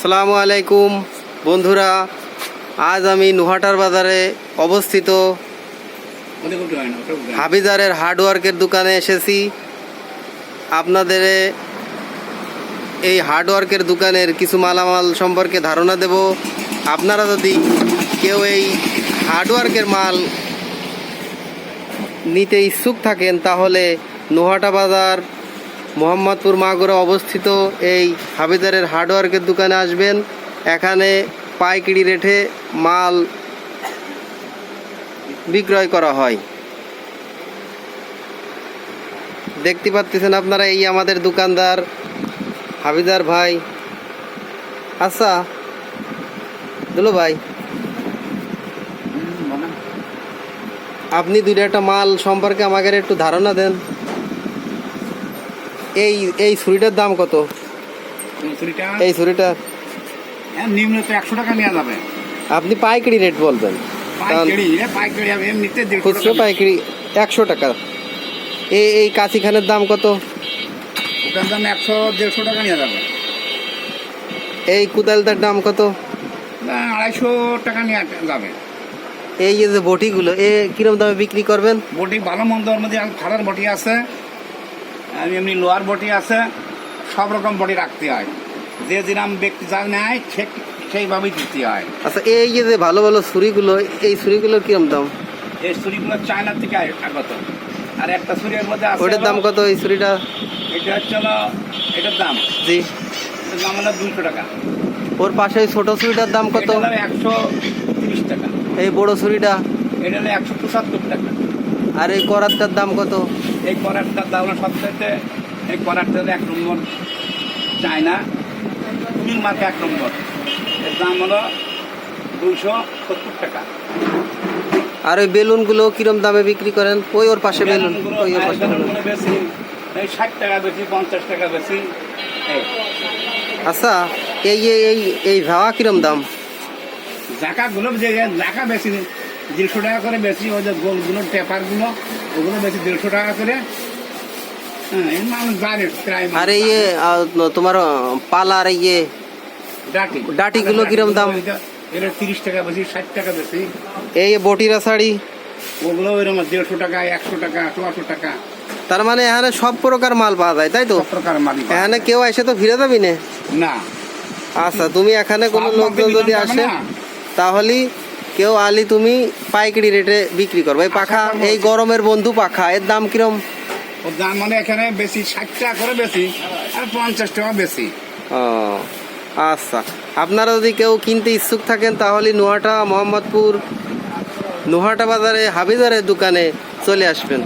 আসসালামু আলাইকুম। বন্ধুরা, আজ আমি নুহাটার বাজারে অবস্থিত হাবিজারের হার্ডওয়ার্কের দোকানে এসেছি। আপনাদের এই হার্ডওয়ার্কের দোকানের কিছু মালামাল সম্পর্কে ধারণা দেব। আপনারা যদি কেউ এই হার্ডওয়ার্কের মাল নিতে ইচ্ছুক থাকেন, তাহলে নোহাটা বাজার মোহাম্মদপুর মাগুরা অবস্থিত এই হাবিদারের হার্ডওয়ার্কের দোকানে আসবেন। এখানে পাইকারি রেটে মাল বিক্রয় করা হয়। দেখতে পাচ্ছেন আপনারা এই আমাদের দোকানদার হাবিদার ভাই। আচ্ছা দুলো ভাই। আপনি দুইটা একটা মাল সম্পর্কে আমাকে একটু ধারণা দেন। এই এই ছুরিটার দাম কত? এই ছুরিটা? নিম্ন তো একশো টাকা নেওয়া যাবে। আপনি পাইকারি রেট বলবেন। খুচরো পাইকারি একশো টাকা। এই এই কাছিখানের দাম কত? ওটার দাম একশো দেড়শো টাকা নেওয়া যাবে। এই কুদালটার দাম কত? আড়াইশো টাকা নেওয়া যাবে। এই যে বটিগুলো এ কিরম দামে বিক্রি করবেন? বটি ভালো মন্দ মধ্যে খাড়ার বটি আছে। এমনি লোয়ার বটি আছে সব রকম বটি রাখতে হয়। যে যেরাম ব্যক্তি যা নেয় সে- সেইভাবেই দিতে হয়। আচ্ছা এই যে যে ভালো ভালো ছুরিগুলো এই ছুরিগুলোর কিরম দাম? এই ছুরিগুলো চায়নার থেকে আগত আর একটা ছুরির মধ্যে আছে ওটার দাম কত এই ছুরিটা? এটা হচ্ছে এটার দাম? জি। দাম হলো দুশো টাকা। ওর পাশে ওই ছোট ছুরিটার দাম কত? একশো তিরিশ টাকা। এই বড় ছুরিটা? এটা হলো একশো পঁচাত্তর টাকা। আর এই করাতটার দাম কত? এই করারটার দাম হলো সবচাইতে এই করারটা এক নম্বর চায়না মিল মার্কে এক নম্বর। এর দাম হলো দুইশো সত্তর টাকা। আর ওই বেলুনগুলো কিরম দামে বিক্রি করেন? ওই ওর পাশে বেলুন? ওই ওর পাশে বেশি। এই ষাট টাকা বেশি পঞ্চাশ টাকা বেশি। আচ্ছা এই এই এই ভাড়া কিরম দাম? জাকাগুলো যে জাকা বেশি। দেড়শো টাকা করে বেশি ওই যে গোলগুলো টেপারগুলো ওগুলো বেশি দেড়শো টাকা করে। হ্যাঁ আর এই যে, আহ, তোমার পালার এই যে ডাটি। ডাটিগুলো কিরম দাম? এটা তিরিশ টাকা বেশি ষাট টাকা বেশি। এই বটিরা শাড়ি? ওগুলো এরকম দেড়শো টাকা একশো টাকা চুয়াশো টাকা। তার মানে এখানে সব প্রকার মাল পাওয়া যায় তাই তো? প্রকার মালিক এখানে কেউ এসে তো ফিরে যাবি না? না। আচ্ছা তুমি এখানে কোনো লোকজন যদি আসে তাহলে কেউ আলি তুমি পাইকারি রেটে বিক্রি করবে এই পাখা আচ্ছা, এই গরমের বন্ধু পাখা এর দাম কিরম? ওর দাম মানে এখানে বেশি ষাট টাকা করে বেশি আর পঞ্চাশ টাকা বেশি। ও আচ্ছা। আপনারা যদি কেউ কিনতে ইচ্ছুক থাকেন তাহলে নোহাটা মোহাম্মদপুর নোহাটা বাজারে হাবিজারের দোকানে চলে আসবেন।